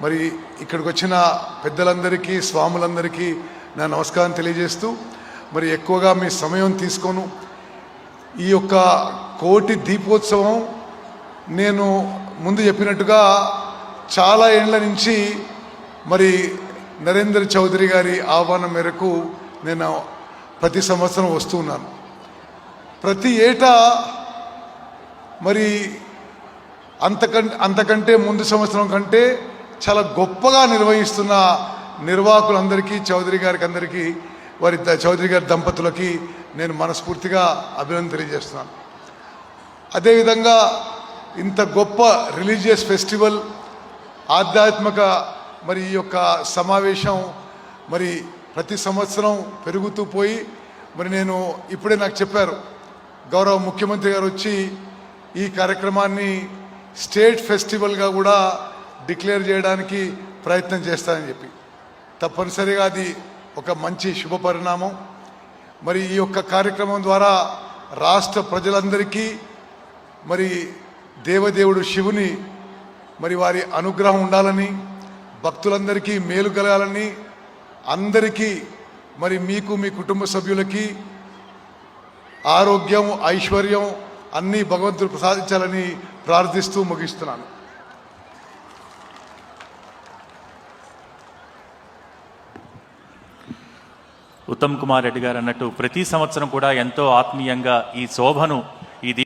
మరి ఇక్కడికి వచ్చిన పెద్దలందరికీ స్వాములందరికీ నా నమస్కారం తెలియజేస్తూ మరి ఎక్కువగా మీ సమయం తీసుకోను. ఈ యొక్క కోటి దీపోత్సవం నేను ముందు చెప్పినట్టుగా చాలా ఏండ్ల నుంచి మరి నరేంద్ర చౌదరి గారి ఆహ్వానం మేరకు నేను ప్రతి సంవత్సరం వస్తున్నాను ప్రతి ఏటా మరి అంతకంటే అంతకంటే ముందు సంవత్సరం కంటే చాలా గొప్పగా నిర్వహిస్తున్న నిర్వాహకులందరికీ చౌదరి గారికి అందరికీ వారి ద- చౌదరి గారి దంపతులకి నేను మనస్ఫూర్తిగా అభినందన తెలియజేస్తున్నాను. అదేవిధంగా ఇంత గొప్ప రిలీజియస్ ఫెస్టివల్ ఆధ్యాత్మిక మరి ఈ యొక్క సమావేశం మరి ప్రతి సంవత్సరం పెరుగుతూ పోయి మరి నేను ఇప్పుడే నాకు చెప్పారు గౌరవ ముఖ్యమంత్రి గారు వచ్చి ఈ కార్యక్రమాన్ని స్టేట్ ఫెస్టివల్గా కూడా డిక్లేర్ చేయడానికి ప్రయత్నం చేస్తానని చెప్పి. తప్పనిసరిగా అది ఒక మంచి శుభ పరిణామం. మరి ఈ యొక్క కార్యక్రమం ద్వారా రాష్ట్ర ప్రజలందరికీ మరి దేవదేవుడు శివుని మరి వారి అనుగ్రహం ఉండాలని భక్తులందరికీ మేలు కలగాలని అందరికీ మరి మీకు మీ కుటుంబ సభ్యులకి ఆరోగ్యం ఐశ్వర్యం అన్నీ భగవంతుడు ప్రసాదించాలని ప్రార్థిస్తూ ముగిస్తున్నాను. ఉత్తమ్ కుమార్ రెడ్డి గారు అన్నట్టు ప్రతి సంవత్సరం కూడా ఎంతో ఆత్మీయంగా ఈ శోభను